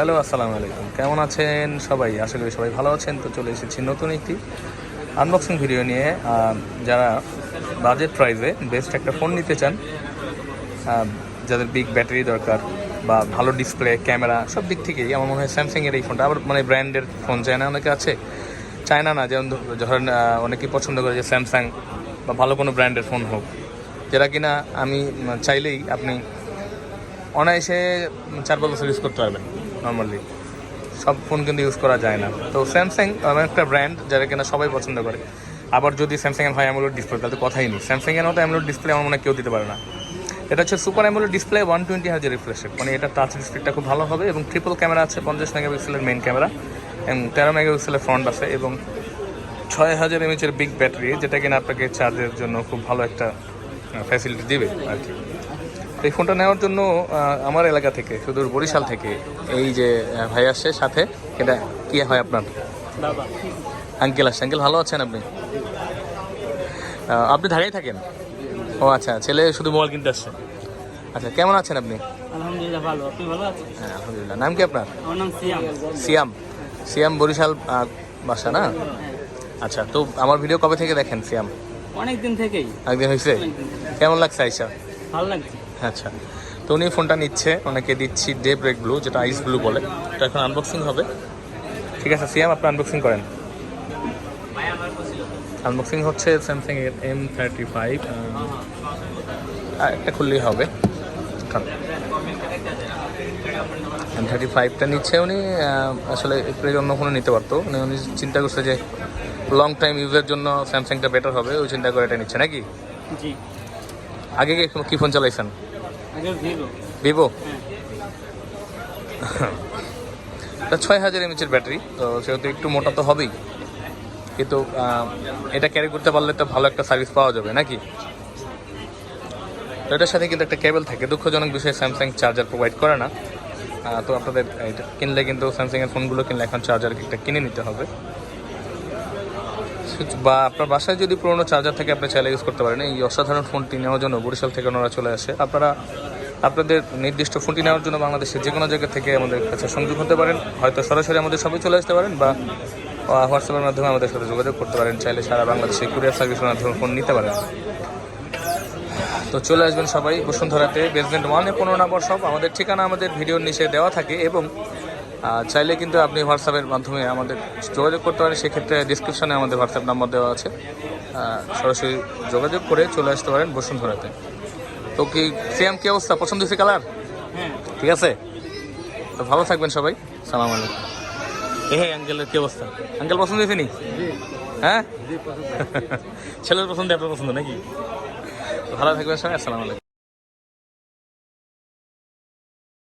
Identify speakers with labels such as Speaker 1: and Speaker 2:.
Speaker 1: Hello, আসসালামু আলাইকুম। কেমন আছেন সবাই? আশা করি সবাই ভালো আছেন। তো চলে এসেছি নতুন একটি আনবক্সিং ভিডিও নিয়ে। যারা বাজেট প্রাইসে বেস্ট একটা ফোন নিতে চান যাদের বিগ ব্যাটারি দরকার বা ভালো ডিসপ্লে ক্যামেরা সব দিক থেকেই আমার মনে হয় স্যামসাংয়ের এই ফোনটা আবার মানে ব্র্যান্ডের ফোন চায় না অনেকে আছে চায় না না যেমন ধরেন অনেকেই পছন্দ করে যে স্যামসাং বা ভালো কোনো ব্র্যান্ডের ফোন হোক। যেটা কিনা আমি চাইলেই আপনি অনায়াসে চার পাঁচ বছর ইউজ করতে পারবেন নর্মালি সব ফোন কিন্তু ইউজ করা যায় না। তো স্যামসাং এমন একটা ব্র্যান্ড যারা কিনা সবাই পছন্দ করে। আবার যদি স্যামসাং এর হয় অ্যামোলেড ডিসপ্লে তাহলে কথাই নেই। স্যামসাং এর মতো অ্যামোলেড ডিসপ্লে আমার মনে কেউ দিতে পারে না। এটা হচ্ছে super AMOLED display one twenty হাজার রিফ্রেশ মানে এটা টাচ ডিসপ্লেটা খুব ভালো হবে এবং ট্রিপল ক্যামেরা আছে, পঞ্চাশ মেগাপিক্সেলের মেইন ক্যামেরা এবং তেরো মেগাপিক্সেলের ফ্রন্ট আছে এবং ছয় হাজার এমএচের বিগ ব্যাটারি যেটা কিনা আপনাকে চার্জের জন্য খুব ভালো একটা ফ্যাসিলিটি দেবে আর কি। এই ফোনটা নেওয়ার জন্য আমার এলাকা থেকে সুদূর বরিশাল থেকে এই যে ভাই আসছে সাথে এটা কি হয় আপনার? আঙ্কেল আসছে। আঙ্কেল ভালো আছেন আপনি? আপনি ঢাকায় থাকেন? ও আচ্ছা ছেলে শুধু মোবাইল কিনতে আসছে। আচ্ছা কেমন আছেন আপনি?
Speaker 2: আলহামদুলিল্লাহ ভালো। আপনি ভালো আছেন?
Speaker 1: হ্যাঁ আলহামদুলিল্লাহ। নাম কি আপনার?
Speaker 2: আমার নাম সিয়াম।
Speaker 1: সিয়াম। সিয়াম বরিশাল বাসা না? আচ্ছা তো আমার ভিডিও কবে থেকে দেখেন সিয়াম?
Speaker 2: অনেক দিন থেকেই
Speaker 1: একদিন হয়েছে কেমন লাগছে আইসা?
Speaker 2: ভালো লাগছে।
Speaker 1: আচ্ছা। তো উনি ফোনটা নিচ্ছে ওনাকে দিচ্ছি ডে ব্রেক ব্লু যেটা আইস ব্লু বলে। তো এখন আনবক্সিং হবে। ঠিক আছে সিয়াম আপনি আনবক্সিং করেন। আনবক্সিং হচ্ছে স্যামসাং এর এম থার্টি ফাইভ একটা খুললেই হবে। এম থার্টি ফাইভটা নিচ্ছে উনি আসলে একটু অন্য কোনো নিতে পারতো। উনি উনি চিন্তা করছে যে লং টাইম ইউজের জন্য স্যামসাংটা বেটার হবে ওই চিন্তা করে এটা নিচ্ছে নাকি?
Speaker 2: জি।
Speaker 1: আগে কি কি ফোন চালাইছেন?
Speaker 2: ভিভো হ্যাঁ।
Speaker 1: এটা ছয় হাজার এমএচের ব্যাটারি তো সেহেতু একটু মোটা তো হবেই। কিন্তু এটা ক্যারি করতে পারলে তো ভালো একটা সার্ভিস পাওয়া যাবে নাকি? তো এটার সাথে কিন্তু একটা কেবল থাকে দুঃখজনক বিষয়ে স্যামসাং চার্জার প্রোভাইড করে না। তো আপনাদের এটা কিনলে কিন্তু স্যামসাংয়ের ফোনগুলো কিনলে এখন চার্জার একটা কিনে নিতে হবে। বা আপনার বাসায় যদি পুরোনো চার্জার থেকে, আপনি চাইলে ইউজ করতে পারেন। এই অসাধারণ ফোনটি নেওয়ার জন্য বরিশাল থেকে ওনারা চলে আসে। আপনারা আপনাদের নির্দিষ্ট ফোনটি নেওয়ার জন্য বাংলাদেশের যে কোনো জায়গা থেকে আমাদের কাছে সংযোগ হতে পারেন। হয়তো সরাসরি আমাদের সবাই চলে আসতে পারেন বা হোয়াটসঅ্যাপের মাধ্যমে আমাদের সাথে যোগাযোগ করতে পারেন। চাইলে সারা বাংলাদেশে কুরিয়ার সার্ভিসের মাধ্যমে ফোন নিতে পারেন। তো চলে আসবেন সবাই বসুন্ধরাতে। বেসমেন্ট ওয়ানে পনেরো নম্বর সব আমাদের ঠিকানা আমাদের ভিডিওর নিচে দেওয়া থাকে এবং চাইলে কিন্তু আপনি হোয়াটসঅ্যাপের মাধ্যমে আমাদের যোগাযোগ করতে পারেন। সেক্ষেত্রে ডিসক্রিপশনে আমাদের হোয়াটসঅ্যাপ নাম্বার দেওয়া আছে। সরাসরি যোগাযোগ করে চলে আসতে পারেন বসুন্ধরাতে। তো কি সেম কি অবস্থা? পছন্দ হয়েছে কালার
Speaker 2: হ্যাঁ।
Speaker 1: ঠিক আছে? তো ভালো থাকবেন সবাই। সালাম আলাইকুম। এ আঙ্কেলের কি অবস্থা? আঙ্কেল পছন্দ হয়েছে নি? হ্যাঁ? ছেলের পছন্দ আপনার পছন্দ নাকি? ভালো থাকবেন সবাই। আসসালামু আলাইকুম।